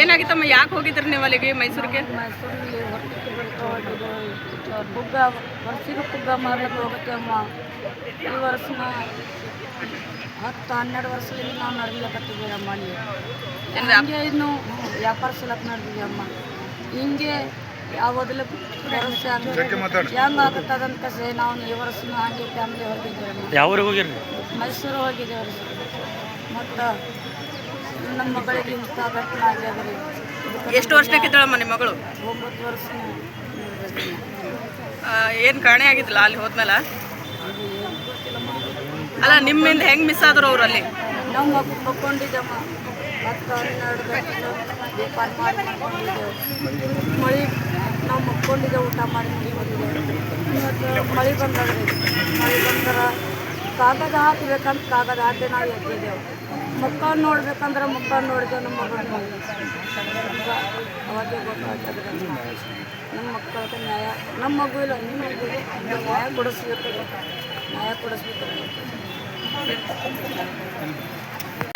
ಏನಾಗಿತ್ತಮ್ಮ ಯಾಕೆ ಹೋಗಿದ್ರಿ ನೀವು ಅಲ್ಲಿಗೆ ಮೈಸೂರಿಗೆ? ಮೈಸೂರಲ್ಲಿ ಹೊರಟಿಗೆ ಬರ್ತಾ ಹೋಗಿದ್ದೇವೆ ಪುಗ್ಗ ವರ್ಷಿಗೆ ಪುಗ್ಗ ಮಾರ್ಲಿಕ್ಕೆ ಹೋಗುತ್ತೇವಮ್ಮ ಈ ವರ್ಷನ ಹತ್ತು ಹನ್ನೆರಡು ವರ್ಷದಿಂದ ನಾವು ನಡ್ಲಿಕತ್ತಿದ್ದೀವಿ ಅಮ್ಮ ಅಲ್ಲಿ ಹಂಗೆ ಇನ್ನು ವ್ಯಾಪಾರ ಸಲಕ್ ನಡೆದಿದ್ದೀವಮ್ಮ ಹಿಂಗೆ ಯಾವ್ದಲ್ಲ ಭರವಸೆ ಹೆಂಗೆ ಆಗತ್ತದಂತ ಸೇ ನಾವು ಈ ವರ್ಷನ ಹಂಗೆ ಫ್ಯಾಮಿಲಿ ಹೋಗಿದ್ದೇವೆ ಯಾವ ಊರಿಗೆ ಹೋಗಿರಿ ಮೈಸೂರು ಹೋಗಿದ್ದೇವೆ. ಮತ್ತು ನಮ್ಮ ಮಗಳಿಗೆ ಇಂಥ ಘಟನೆ ಆಗ್ಯದ್ರಿ. ಎಷ್ಟು ವರ್ಷಕ್ಕಿದ್ದಾಳಮ್ಮ ನಿಮ್ಮ ಮಗಳು? ಒಂಬತ್ತು ವರ್ಷ ಏನು ಕಾಣೆ ಆಗಿದ್ದಿಲ್ಲ ಅಲ್ಲಿ ಹೋದ್ಮೇಲೆ? ಅಲ್ಲ ನಿಮ್ಮಿಂದ ಹೆಂಗೆ ಮಿಸ್ ಆದ್ರು ಅವ್ರಲ್ಲಿ ಅಲ್ಲಿ? ನಾವು ಮಗು ಮಕ್ಕೊಂಡಿದ್ದಮ್ಮ. ಹತ್ತು ಹನ್ನೆರಡು ಗಂಟೆ ವ್ಯಾಪಾರ ಮಾಡಿ ಮಾಡ್ಕೊಂಡಿದ್ದೆವು ಮಳೆ ನಾವು ಮಕ್ಕೊಂಡಿದ್ದೆವು ಊಟ ಮಾಡಿ ಮಳಿ ಬಂದಿದ್ದೆವು ಇವತ್ತು ಮಳೆ ಬಂದದ್ರಿ. ಮಳೆ ಬಂದ್ರೆ ಕಾಗದ ಹಾಕ್ಬೇಕಂತ ಕಾಗದ ಹಾಕಿ ನಾವು ಎದ್ದಿದ್ದೆವು. ಮುಖ ನೋಡ್ಬೇಕಂದ್ರೆ ಮುಖ ನೋಡಿದೆ ನಮ್ಮ ಮಗಳು ಅವಾಗೆ ಗೊತ್ತಾಗ್ತದೆ. ನಮ್ಮ ಮಕ್ಕಳಿಗೆ ನ್ಯಾಯ. ನಮ್ಮ ಮಗು ಇಲ್ಲ, ನಿಮ್ಮ ಮಗು ನ್ಯಾಯ ಕೊಡಿಸ್ಬೇಕು. ನ್ಯಾಯ ಕೊಡಿಸ್ಬೇಕು.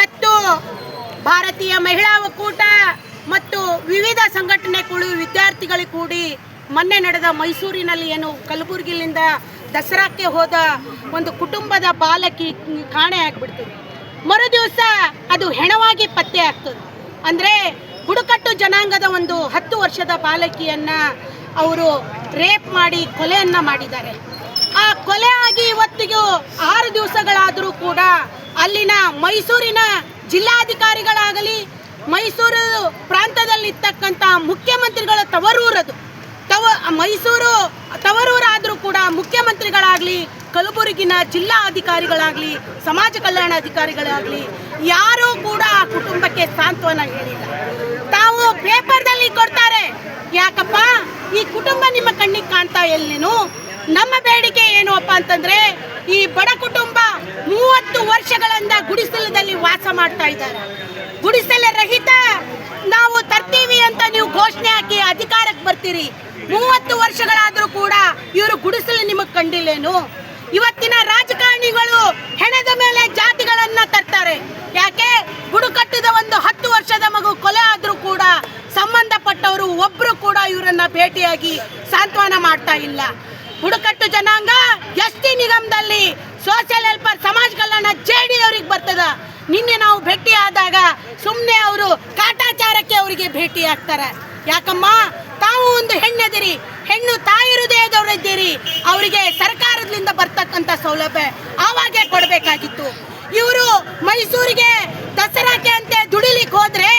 ಮತ್ತು ಭಾರತೀಯ ಮಹಿಳಾ ಒಕ್ಕೂಟ ಮತ್ತು ವಿವಿಧ ಸಂಘಟನೆಗಳು ವಿದ್ಯಾರ್ಥಿಗಳಿಗೆ ಕೂಡಿ ಮೊನ್ನೆ ನಡೆದ ಮೈಸೂರಿನಲ್ಲಿ ಏನು ಕಲಬುರಗಿಲಿಂದ ದಸರಾಕ್ಕೆ ಹೋದ ಒಂದು ಕುಟುಂಬದ ಬಾಲಕಿ ಕಾಣೆ ಆಗ್ಬಿಡ್ತದೆ. ಮರು ದಿವಸ ಅದು ಹೆಣವಾಗಿ ಪತ್ತೆ ಆಗ್ತದೆ. ಅಂದರೆ ಬುಡಕಟ್ಟು ಜನಾಂಗದ ಒಂದು ಹತ್ತು ವರ್ಷದ ಬಾಲಕಿಯನ್ನು ಅವರು ರೇಪ್ ಮಾಡಿ ಕೊಲೆಯನ್ನ ಮಾಡಿದ್ದಾರೆ. ಆ ಕೊಲೆ ಆಗಿ ಇವತ್ತಿಗೂ ಆರು ದಿವಸಗಳಾದರೂ ಕೂಡ ಅಲ್ಲಿನ ಮೈಸೂರಿನ ಜಿಲ್ಲಾಧಿಕಾರಿಗಳಾಗಲಿ ಮೈಸೂರು ಪ್ರಾಂತದಲ್ಲಿರ್ತಕ್ಕಂಥ ಮುಖ್ಯಮಂತ್ರಿಗಳ ತವರೂರದು. ಮೈಸೂರು, ತವರೂರಾದರೂ ಕೂಡ ಮುಖ್ಯಮಂತ್ರಿಗಳಾಗಲಿ, ಕಲಬುರಗಿನ ಜಿಲ್ಲಾ ಅಧಿಕಾರಿಗಳಾಗಲಿ, ಸಮಾಜ ಕಲ್ಯಾಣ ಅಧಿಕಾರಿಗಳಾಗಲಿ, ಯಾರೂ ಕೂಡ ಆ ಕುಟುಂಬಕ್ಕೆ ಸಾಂತ್ವನ ಹೇಳಿಲ್ಲ. ತಾವು ಪೇಪರ್ದಲ್ಲಿ ಕೊಡ್ತಾರೆ. ಯಾಕಪ್ಪ? ಈ ಕುಟುಂಬ ನಿಮ್ಮ ಕಣ್ಣಿಗೆ ಕಾಣ್ತಾ ಎಲ್ಲಿನು ನಮ್ಮ ಬೇಡಿಕೆ ಏನು ಅಪ್ಪ ಅಂತಂದ್ರೆ, ಈ ಬಡ ಕುಟುಂಬ ಮೂವತ್ತು ವರ್ಷಗಳಿಂದ ಗುಡಿಸಲದಲ್ಲಿ ವಾಸ ಮಾಡ್ತಾ ಇದ್ದಾರೆ. ಗುಡಿಸಲ ರಹಿತ ನಾವು ತರ್ತೀವಿ ಅಂತ ನೀವು ಘೋಷಣೆ ಹಾಕಿ ಅಧಿಕಾರಕ್ಕೆ ಬರ್ತೀರಿ. ಮೂವತ್ತು ವರ್ಷಗಳಾದರೂ ಕೂಡ ಇವರು ಗುಡಿಸಲು ನಿಮಗೆ ಕಂಡಿಲ್ಲೇನು? ಇವತ್ತಿನ ರಾಜಕಾರಣಿಗಳು ಹೆಣದ ಮೇಲೆ ಜಾತಿಗಳನ್ನ ತರ್ತಾರೆ. ಯಾಕೆ? ಗುಡುಕಟ್ಟಿದ ಒಂದು ಹತ್ತು ವರ್ಷದ ಮಗು ಕೊಲೆ ಆದರೂ ಕೂಡ ಸಂಬಂಧಪಟ್ಟವರು ಒಬ್ರು ಕೂಡ ಇವರನ್ನ ಭೇಟಿಯಾಗಿ ಸಾಂತ್ವನ ಮಾಡ್ತಾ ಇಲ್ಲ. ಬುಡಕಟ್ಟು ಜನಾಂಗ ಎಸ್ ಟಿ ನಿಗಮದಲ್ಲಿ ಸೋಷಿಯಲ್ ಹೆಲ್ಪರ್ ಸಮಾಜ ಕಲ್ಯಾಣ ಜೆ ಡಿ ಅವ್ರಿಗೆ ಬರ್ತದ. ನಿನ್ನೆ ನಾವು ಭೇಟಿ ಆದಾಗ ಸುಮ್ಮನೆ ಅವರು ಕಾಟಾಚಾರಕ್ಕೆ ಅವರಿಗೆ ಭೇಟಿ ಆಗ್ತಾರೆ ಯಾಕಮ್ಮ? ತಾವು ಒಂದು ಹೆಣ್ಣದಿರಿ, ಹೆಣ್ಣು ತಾಯಿ ಹೃದಯದವರಿದ್ದೀರಿ ಅವರಿಗೆ ಸರ್ಕಾರದಿಂದ ಬರ್ತಕ್ಕಂಥ ಸೌಲಭ್ಯ ಆವಾಗೆ ಕೊಡಬೇಕಾಗಿತ್ತು. ಇವರು ಮೈಸೂರಿಗೆ ದಸರಾಕ್ಕೆ ಅಂತೆ ದುಡಿಲಿಕ್ಕೆ ಹೋದ್ರೆ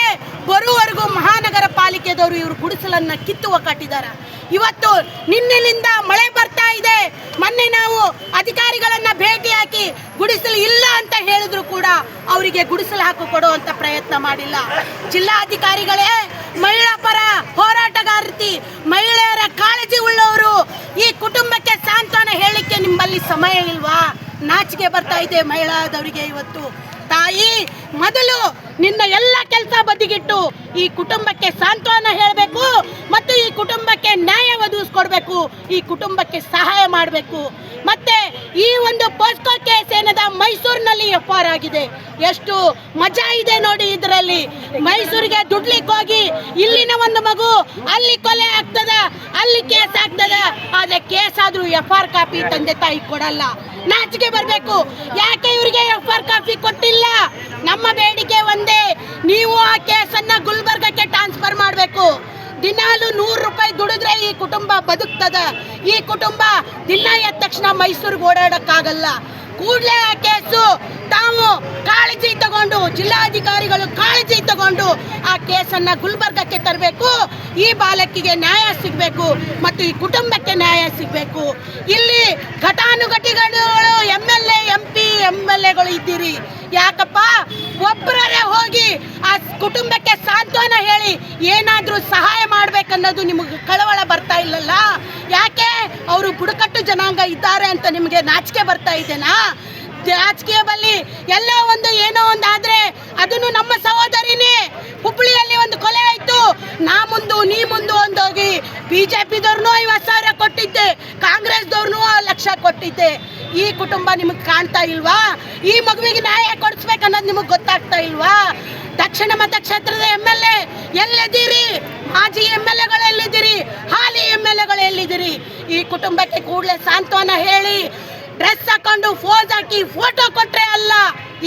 ಬರುವವರೆಗೂ ಮಹಾನಗರ ಪಾಲಿಕೆದವರು ಇವರು ಗುಡಿಸಲನ್ನ ಕಿತ್ತು ಕಟ್ಟಿದ್ದಾರೆ ಇವತ್ತು ನಿನ್ನೆಲಿಂದ ಮಳೆ ಬರ್ತಾ ಇದೆ. ಮೊನ್ನೆ ನಾವು ಅಧಿಕಾರಿಗಳನ್ನ ಭೇಟಿ ಹಾಕಿ ಗುಡಿಸಲು ಇಲ್ಲ ಅಂತ ಹೇಳಿದ್ರು ಕೂಡ ಅವರಿಗೆ ಗುಡಿಸಲು ಹಾಕು ಕೊಡುವಂತ ಪ್ರಯತ್ನ ಮಾಡಿಲ್ಲ. ಜಿಲ್ಲಾಧಿಕಾರಿಗಳೇ, ಮಹಿಳಾ ಪರ ಹೋರಾಟಗಾರತಿ, ಮಹಿಳೆಯರ ಕಾಳಜಿ ಉಳ್ಳವರು ಈ ಕುಟುಂಬಕ್ಕೆ ಸಾಂತ್ವನ ಹೇಳಿಕ್ಕೆ ನಿಮ್ಮಲ್ಲಿ ಸಮಯ ಇಲ್ವಾ? ನಾಚಿಕೆ ಬರ್ತಾ ಇದೆ ಮಹಿಳಾದವರಿಗೆ ಇವತ್ತು. ತಾಯಿ, ಮೊದಲು ನಿನ್ನ ಎಲ್ಲ ಕೆಲಸ ಬದಿಗಿಟ್ಟು ಈ ಕುಟುಂಬಕ್ಕೆ ಸಾಂತ್ವನ ಹೇಳಬೇಕು ಮತ್ತು ಈ ಕುಟುಂಬಕ್ಕೆ ನ್ಯಾಯ ಒದಗಿಸ್ಕೊಡ್ಬೇಕು. ಈ ಕುಟುಂಬಕ್ಕೆ ಸಹಾಯ ಮಾಡಬೇಕು. ಮತ್ತೆ ಈ ಒಂದು ಪೋಸ್ಕೋ ಕೇಸ್ ಏನದ ಮೈಸೂರಿನಲ್ಲಿ ಎಫ್ ಆರ್ ಆಗಿದೆ. ಎಷ್ಟು ಮಜಾ ಇದೆ ನೋಡಿ ಇದರಲ್ಲಿ. ಮೈಸೂರಿಗೆ ದುಡ್ಲಿಕ್ಕೆ ಹೋಗಿ ಇಲ್ಲಿನ ಒಂದು ಮಗು ಅಲ್ಲಿ ಕೊಲೆ ಆಗ್ತದ, ಅಲ್ಲಿ ಕೇಸ್ ಆಗ್ತದ. ಆದ್ರೆ ಕೇಸ್ ಆದ್ರೂ ಎಫ್ ಆರ್ ಕಾಪಿ ತಂದೆ ತಾಯಿ ಕೊಡಲ್ಲ. ನಾಚಿಕೆ ಬರಬೇಕು. ಯಾಕೆ ಇವರಿಗೆ ಎಫ್ ಆರ್ ಕಾಪಿ ಕೊಟ್ಟಿಲ್ಲ? ನಮ್ಮ ಬೇಡಿಕೆ ಒಂದೇ. ನೀವು ಆ ಕೇಸನ್ನ ಗುಲ್ಬರ್ಗಕ್ಕೆ ಟ್ರಾನ್ಸ್ಫರ್ ಮಾಡಬೇಕು. ದಿನಾಲು ನೂರು ರೂಪಾಯಿ ದುಡಿದ್ರೆ ಈ ಕುಟುಂಬ ಬದುಕ್ತದ. ಈ ಕುಟುಂಬ ದಿನ ಎದ್ದ ತಕ್ಷಣ ಮೈಸೂರಿಗೆ ಓಡಾಡೋಕ್ಕಾಗಲ್ಲ. ಕೂಡಲೇ ಆ ಕೇಸು ತಾವು ಕಾಳಜಿ ತಗೊಂಡು, ಜಿಲ್ಲಾಧಿಕಾರಿಗಳು ಕಾಳಜಿ ತಗೊಂಡು ಆ ಕೇಸನ್ನ ಗುಲ್ಬರ್ಗಕ್ಕೆ ತರಬೇಕು. ಈ ಬಾಲಕಿಗೆ ನ್ಯಾಯ ಸಿಗಬೇಕು ಮತ್ತು ಈ ಕುಟುಂಬಕ್ಕೆ ನ್ಯಾಯ ಸಿಗಬೇಕು. ಇಲ್ಲಿ ಘಟಾನುಘಟಿಗಳು M L A, M L ಇದ್ದೀರಿ. ಯಾಕಪ್ಪ? ಒಬ್ಬರೇ ಹೋಗಿ ಆ ಕುಟುಂಬಕ್ಕೆ ಸಾಂತ್ವನ ಹೇಳಿ ಏನಾದರೂ ಸಹಾಯ ಮಾಡಬೇಕನ್ನೋದು ನಿಮಗೆ ಕಳವಳ ಬರ್ತಾ ಇಲ್ಲಲ್ಲ? ಯಾಕೆ? ಅವರು ಬುಡಕಟ್ಟು ಜನಾಂಗ ಇದ್ದಾರೆ ಅಂತ ನಿಮಗೆ ನಾಚಿಕೆ ಬರ್ತಾ ಇದೆನಾ? ರಾಜಕೀಯದಲ್ಲಿ ಎಲ್ಲೋ ಒಂದು ಏನೋ ಒಂದು ಆದ್ರೆ ಅದನ್ನು ನಮ್ಮ ಸಹೋದರಿನೇ ಹುಬ್ಬಳ್ಳಿಯಲ್ಲಿ ಒಂದು ಕೊಲೆ ಆಯ್ತು. ನಾ ಮುಂದು, ನೀ ಮುಂದು ಒಂದೋಗಿ ಬಿಜೆಪಿದವ್ರನ್ನೂ ಐವತ್ತು ಸಾವಿರ ಕೊಟ್ಟಿದ್ದೆ, ಕಾಂಗ್ರೆಸ್ದವ್ರನ್ನೂ ಲಕ್ಷ ಕೊಟ್ಟಿದ್ದೆ. ಈ ಕುಟುಂಬ ನಿಮಗೆ ಕಾಣ್ತಾ ಇಲ್ವಾ? ಈ ಮಗುವಿಗೆ ನ್ಯಾಯ ಕೊಡಿಸ್ಬೇಕು ಅನ್ನೋದು ನಿಮಗೆ ಗೊತ್ತಾಗ್ತಾ ಇಲ್ವಾ? ದಕ್ಷಿಣ ಮತಕ್ಷೇತ್ರದ ಎಂ ಎಲ್ ಎ ಎಲ್ಲಿದ್ದೀರಿ? ಮಾಜಿ ಎಂ ಎಲ್ ಎಗಳು ಎಲ್ಲಿದ್ದೀರಿ? ಹಾಲಿ ಎಂ ಎಲ್ ಎಗಳು ಎಲ್ಲಿದ್ದೀರಿ? ಈ ಕುಟುಂಬಕ್ಕೆ ಕೂಡಲೇ ಸಾಂತ್ವನ ಹೇಳಿ, ಡ್ರೆಸ್ ಹಾಕೊಂಡು ಫೋಸ್ ಹಾಕಿ ಫೋಟೋ ಕೊಟ್ಟರೆ ಅಲ್ಲ,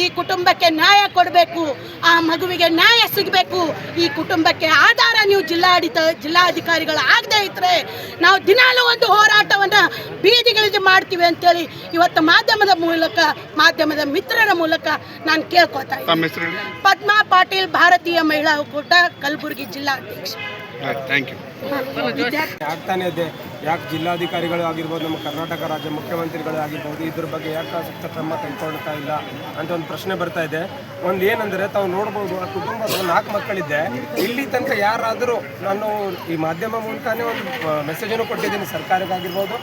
ಈ ಕುಟುಂಬಕ್ಕೆ ನ್ಯಾಯ ಕೊಡಬೇಕು, ಆ ಮಗುವಿಗೆ ನ್ಯಾಯ ಸಿಗಬೇಕು. ಈ ಕುಟುಂಬಕ್ಕೆ ಆಧಾರ ನೀವು ಜಿಲ್ಲಾಡಳಿತ ಜಿಲ್ಲಾಧಿಕಾರಿಗಳು ಆಗದೆ ಇದ್ರೆ ನಾವು ದಿನಾಲೂ ಒಂದು ಹೋರಾಟವನ್ನು ಬೀದಿಗಿಳಿದು ಮಾಡ್ತೀವಿ ಅಂತೇಳಿ ಇವತ್ತು ಮಾಧ್ಯಮದ ಮೂಲಕ ಮಾಧ್ಯಮದ ಮಿತ್ರರ ಮೂಲಕ ನಾನು ಕೇಳ್ಕೊತಾ ಇದ್ದೀನಿ. ತಮ್ಮ ಹೆಸರು ಹೇಳಿ. ಪದ್ಮಾ ಪಾಟೀಲ್ ಭಾರತೀಯ ಮಹಿಳಾ ಒಕ್ಕೂಟ ಕಲಬುರಗಿ ಯು ವಿದ್ಯಾರ್ಥಿ ಆಗ್ತಾನೆ ಇದೆ. ಯಾಕೆ ಜಿಲ್ಲಾಧಿಕಾರಿಗಳು ಆಗಿರ್ಬೋದು, ನಮ್ಮ ಕರ್ನಾಟಕ ರಾಜ್ಯ ಮುಖ್ಯಮಂತ್ರಿಗಳು ಆಗಿರ್ಬೋದು, ಇದ್ರ ಬಗ್ಗೆ ಯಾಕೆ ಸೂಕ್ತ ಕ್ರಮ ಕೈಗೊಳ್ತಾ ಇಲ್ಲ ಅಂತ ಒಂದು ಪ್ರಶ್ನೆ ಬರ್ತಾ ಇದೆ. ಒಂದು ಏನಂದರೆ, ತಾವು ನೋಡ್ಬೋದು, ಆ ಕುಟುಂಬದ ನಾಲ್ಕು ಮಕ್ಕಳಿದ್ದೆ ಇಲ್ಲಿ ತನಕ ಯಾರಾದರೂ ನಾನು ಈ ಮಾಧ್ಯಮ ಮೂಲಕನೇ ಒಂದು ಮೆಸೇಜನ್ನು ಕೊಟ್ಟಿದ್ದೀನಿ. ಸರ್ಕಾರಕ್ಕಾಗಿರ್ಬೋದು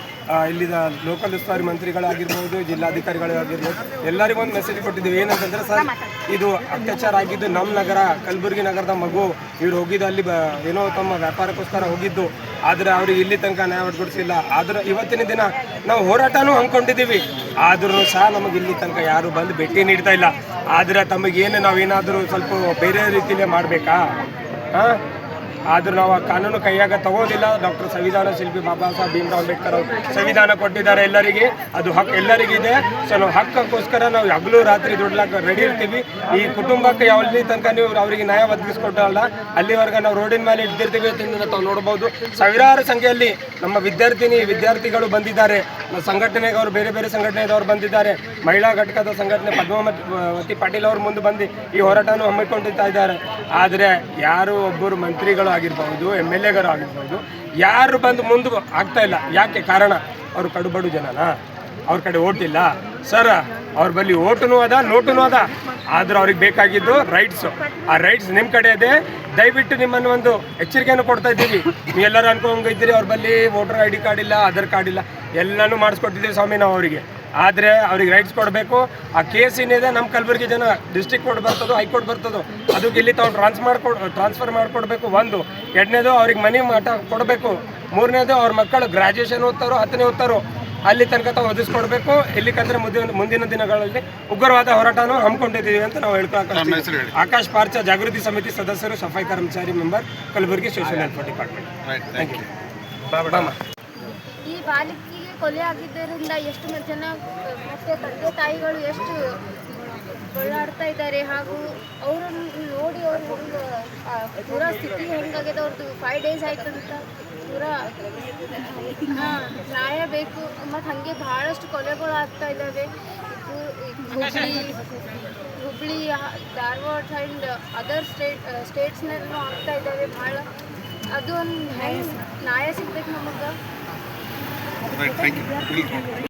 ಇಲ್ಲಿದ ಲೋಕಲ್ ಉಸ್ತುವಾರಿ ಮಂತ್ರಿಗಳಾಗಿರ್ಬೋದು ಜಿಲ್ಲಾಧಿಕಾರಿಗಳಾಗಿರ್ಬೋದು ಎಲ್ಲರಿಗೂ ಒಂದು ಮೆಸೇಜ್ ಕೊಟ್ಟಿದ್ದೀವಿ. ಏನಂತಂದರೆ ಸರ್, ಇದು ಅತ್ಯಾಚಾರ ಆಗಿದ್ದು ನಮ್ಮ ನಗರ, ಕಲಬುರಗಿ ನಗರದ ಮಗು, ಇವ್ರು ಹೋಗಿದ್ದು ಅಲ್ಲಿ ಏನೋ ತಮ್ಮ ವ್ಯಾಪಾರಕ್ಕೋಸ್ಕರ ಹೋಗಿದ್ದು. ಆದರೆ ಅವ್ರಿಗೆ ಇಲ್ಲಿ ತನಕ ನ್ಯಾಯ ಒದಗಿಸಿಲ್ಲ ಆದ್ರೆ ಇವತ್ತಿನ ದಿನ ನಾವು ಹೋರಾಟನೂ ಹಮ್ಮಿಕೊಂಡಿದ್ದೀವಿ. ಆದ್ರೂ ಸಹ ನಮಗೆ ಇಲ್ಲಿ ತನಕ ಯಾರು ಬಂದು ಭೇಟಿ ನೀಡ್ತಾ ಇಲ್ಲ. ಆದ್ರೆ ತಮಗೇನು ನಾವೇನಾದರೂ ಸ್ವಲ್ಪ ಬೇರೆ ರೀತಿಯಲ್ಲೇ ಮಾಡಬೇಕಾ? ಹಾಂ? ಆದ್ರೂ ನಾವು ಆ ಕಾನೂನು ಕೈಯಾಗ ತಗೋದಿಲ್ಲ. ಡಾಕ್ಟರ್ ಸಂವಿಧಾನ ಶಿಲ್ಪಿ ಬಾಬಾ ಸಾಹೇಬ್ ಭೀಮರಾವ್ ಅಂಬೇಡ್ಕರ್ ಅವರು ಸಂವಿಧಾನ ಕೊಟ್ಟಿದ್ದಾರೆ ಎಲ್ಲರಿಗೆ. ಅದು ಹಕ್ಕು ಎಲ್ಲರಿಗಿದೆ. ಸೊ ನಾವು ಹಕ್ಕಕ್ಕೋಸ್ಕರ ನಾವು ಹಗಲು ರಾತ್ರಿ ದುಡ್ಲಾಕ ರೆಡಿ ಇರ್ತೀವಿ. ಈ ಕುಟುಂಬಕ್ಕೆ ಯಾವಲ್ಲಿ ತನಕ ನೀವು ಅವರಿಗೆ ನ್ಯಾಯ ಒದಗಿಸ್ಕೊಟ್ಟಲ್ಲ, ಅಲ್ಲಿವರೆಗೆ ನಾವು ರೋಡಿನ ಮೇಲೆ ಇಡ್ತಿರ್ತೀವಿ ಅಂತ ನಾವು ನೋಡ್ಬೋದು. ಸಾವಿರಾರು ಸಂಖ್ಯೆಯಲ್ಲಿ ನಮ್ಮ ವಿದ್ಯಾರ್ಥಿನಿ, ವಿದ್ಯಾರ್ಥಿಗಳು ಬಂದಿದ್ದಾರೆ. ಸಂಘಟನೆಗವರು ಬೇರೆ ಬೇರೆ ಸಂಘಟನೆದವರು ಬಂದಿದ್ದಾರೆ. ಮಹಿಳಾ ಘಟಕದ ಸಂಘಟನೆ ಪದ್ಮಾವತಿ ಪಾಟೀಲ್ ಅವರು ಮುಂದೆ ಬಂದು ಈ ಹೋರಾಟವನ್ನು ಹಮ್ಮಿಕೊಂಡಿರ್ತಾ ಇದ್ದಾರೆ. ಆದರೆ ಯಾರು ಒಬ್ಬರು ಮಂತ್ರಿಗಳು ಆಗಿರ್ಬೋದು ಎಂ ಎಲ್ ಎಗಳು ಆಗಿರ್ಬೋದು ಯಾರು ಬಂದು ಮುಂದೆ ಆಗ್ತಾ ಇಲ್ಲ. ಯಾಕೆ ಕಾರಣ? ಅವರು ಕಡುಬಡು ಜನನ? ಅವ್ರ ಕಡೆ ಓಟಿಲ್ಲ ಸರ್ ಅವ್ರ ಬಳಿ ಓಟುನೂ ಅದ, ನೋಟುನೂ ಅದ. ಆದ್ರೆ ಅವ್ರಿಗೆ ಬೇಕಾಗಿದ್ದು ರೈಟ್ಸು ಆ ರೈಟ್ಸ್ ನಿಮ್ಮ ಕಡೆ ಇದೆ. ದಯವಿಟ್ಟು ನಿಮ್ಮನ್ನು ಒಂದು ಎಚ್ಚರಿಕೆಯನ್ನು ಕೊಡ್ತಾ ಇದ್ದೀವಿ. ನೀವು ಎಲ್ಲರೂ ಅನ್ಕೊಂಡಿದ್ದೀರಿ ಅವ್ರ ಬಳಿ ವೋಟರ್ ಐ ಡಿ ಕಾರ್ಡ್ ಇಲ್ಲ ಆಧಾರ್ ಕಾರ್ಡ್ ಇಲ್ಲ. ಎಲ್ಲನೂ ಮಾಡಿಸ್ಕೊಟ್ಟಿದ್ದೀವಿ ಸ್ವಾಮಿ ನಾವು ಅವರಿಗೆ. ಆದರೆ ಅವ್ರಿಗೆ ರೈಟ್ಸ್ ಕೊಡಬೇಕು. ಆ ಕೇಸ್ ಏನಿದೆ ನಮ್ಮ ಕಲಬುರಗಿ ಜನ ಡಿಸ್ಟ್ರಿಕ್ಟ್ ಕೋರ್ಟ್ ಬರ್ತದೋ ಹೈಕೋರ್ಟ್ ಬರ್ತದೋ ಅದಕ್ಕೆ ಇಲ್ಲಿ ತಾವು ಟ್ರಾನ್ಸ್ ಮಾಡ್ಕೊಡ್ ಟ್ರಾನ್ಸ್ಫರ್ ಮಾಡಿಕೊಡ್ಬೇಕು ಒಂದು. ಎರಡನೇದು ಅವ್ರಿಗೆ ಮನೆ ಮಠ ಕೊಡಬೇಕು. ಮೂರನೇದು ಅವ್ರ ಮಕ್ಕಳು ಗ್ರಾಜುಯೇಷನ್ ಓದ್ತಾರೋ ಹತ್ತನೇ ಓದ್ತಾರೋ ಅಲ್ಲಿ ತನಕ ತಾವು ಒದಗಿಸ್ಕೊಡ್ಬೇಕು. ಎಲ್ಲಿಕಂದ್ರೆ ಮುಂದಿನ ಮುಂದಿನ ದಿನಗಳಲ್ಲಿ ಉಗ್ರವಾದ ಹೋರಾಟನ ಹಮ್ಮಿಕೊಂಡಿದ್ದೀವಿ ಅಂತ ನಾವು ಹೇಳ್ತಾ ಆಕಾಶ್ ಪಾರ್ಚ ಜಾಗೃತಿ ಸಮಿತಿ ಸದಸ್ಯರು Safai Karmachari member Kalaburagi social welfare department right thank you ಬಾಮ ಕೊಲೆ ಆಗಿದ್ದರಿಂದ ಎಷ್ಟು ಜನ ಮತ್ತೆ ತಂದೆ ತಾಯಿಗಳು ಎಷ್ಟು ಕೊಳ್ಳಾಡ್ತಾ ಇದ್ದಾರೆ ಹಾಗೂ ಅವರನ್ನು ನೋಡಿ ಅವ್ರ ಒಂದು ಪೂರ ಸ್ಥಿತಿ ಹೆಂಗಾಗಿದೆ ಅವ್ರದ್ದು ಫೈವ್ ಡೇಸ್ ಆಯ್ತಂತ ಪೂರ, ಹಾಂ ನ್ಯಾಯ ಬೇಕು ಮತ್ತು ಹಾಗೆ ಭಾಳಷ್ಟು ಕೊಲೆಗಳು ಆಗ್ತಾ ಇದ್ದಾವೆ. Hubli Dharwad and other state ಸ್ಟೇಟ್ಸ್ನಲ್ಲೂ ಆಗ್ತಾ ಇದ್ದಾವೆ ಭಾಳ ಅದು ಒಂದು ನ್ಯಾಯ ಸಿಗ್ಬೇಕು ನಮಗೆ. Right thank you